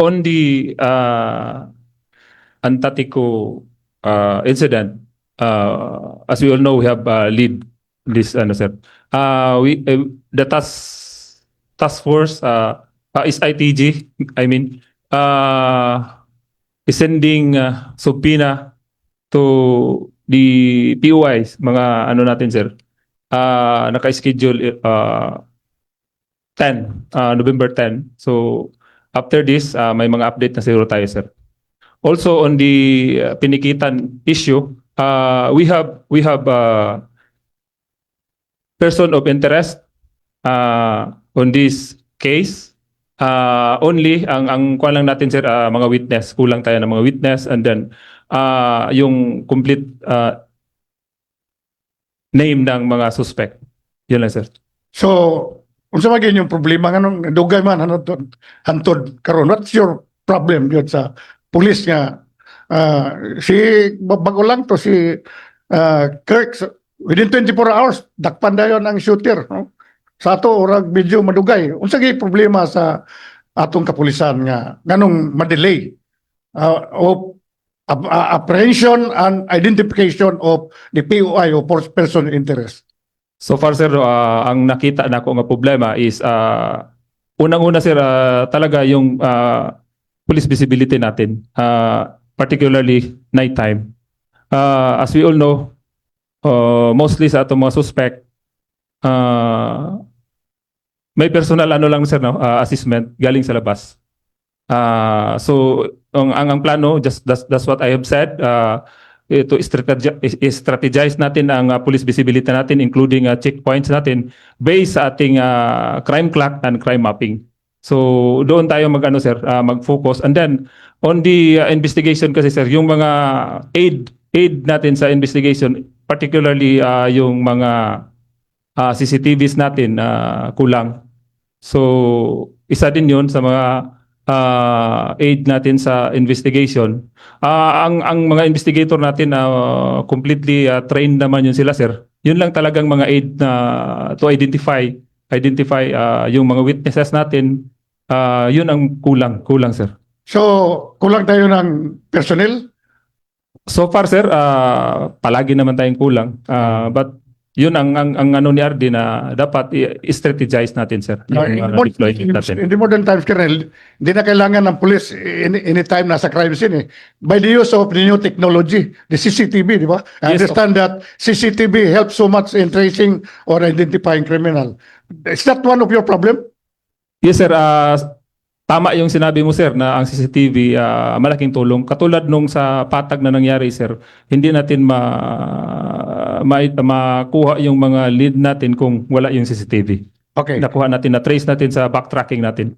on the uh, Antatico uh, incident, uh, as we all know, we have uh, lead this ano sir. Uh, we uh, the task task force uh, uh, is ITG. I mean, uh, is sending uh, subpoena to the POIs, mga ano natin sir. Uh, naka-schedule uh, 10, uh, November 10. So after this, uh, may mga update na siguro tayo sir. Also on the uh, pinikitan issue, uh, we have we have uh, person of interest uh, on this case. Uh, only ang ang kuha lang natin sir uh, mga witness, kulang tayo ng mga witness and then uh, yung complete uh, name ng mga suspect. Yun lang sir. So, unsa man gyud yung problema nganong dugay man hantod hantod karon? What's your problem yun sa pulis nga ah, si bago lang to si ah, Kirk within 24 hours dakpan dayon ang shooter no? sa ato orag medyo madugay. Unsa gyud problema sa atong kapulisan nga nganong madelay? Ap- ah, apprehension and identification of the POI o person interest So far sir, uh, ang nakita nako nga problema is uh, unang-una sir uh, talaga yung uh, police visibility natin, uh, particularly nighttime. Uh, as we all know, uh, mostly sa atong mga suspect, uh, may personal ano lang sir no, uh, assessment galing sa labas. Uh, so ang, ang ang plano just that's, that's what I have said uh, ito strategize, strategize natin ang uh, police visibility natin including uh, checkpoints natin based sa ating uh, crime clock and crime mapping. So doon tayo mag-ano sir, uh, mag-focus and then on the uh, investigation kasi sir, yung mga aid aid natin sa investigation particularly uh, yung mga uh, CCTVs natin uh, kulang. So isa din 'yun sa mga uh, aid natin sa investigation. Ah, ang ang mga investigator natin na completely uh, trained naman yun sila sir. Yun lang talagang mga aid na to identify identify ah, yung mga witnesses natin. Ah, yun ang kulang, kulang sir. So, kulang tayo ng personnel. So far sir, ah, palagi naman tayong kulang. Ah, but yun ang, ang ang ano ni RD na dapat i-strategize natin sir. Uh, Yung in, uh, natin. in the modern times, Colonel, hindi na kailangan ng police any, anytime nasa crime scene. Eh. By the use of the new technology, the CCTV, di ba? I Yes, understand that CCTV helps so much in tracing or identifying criminal. Is that one of your problem? Yes sir, ah, tama yung sinabi mo sir na ang CCTV ah, malaking tulong. Katulad nung sa patag na nangyari sir, hindi natin ma, ma makuha yung mga lead natin kung wala yung CCTV. Okay. Nakuha natin, na trace natin sa backtracking natin.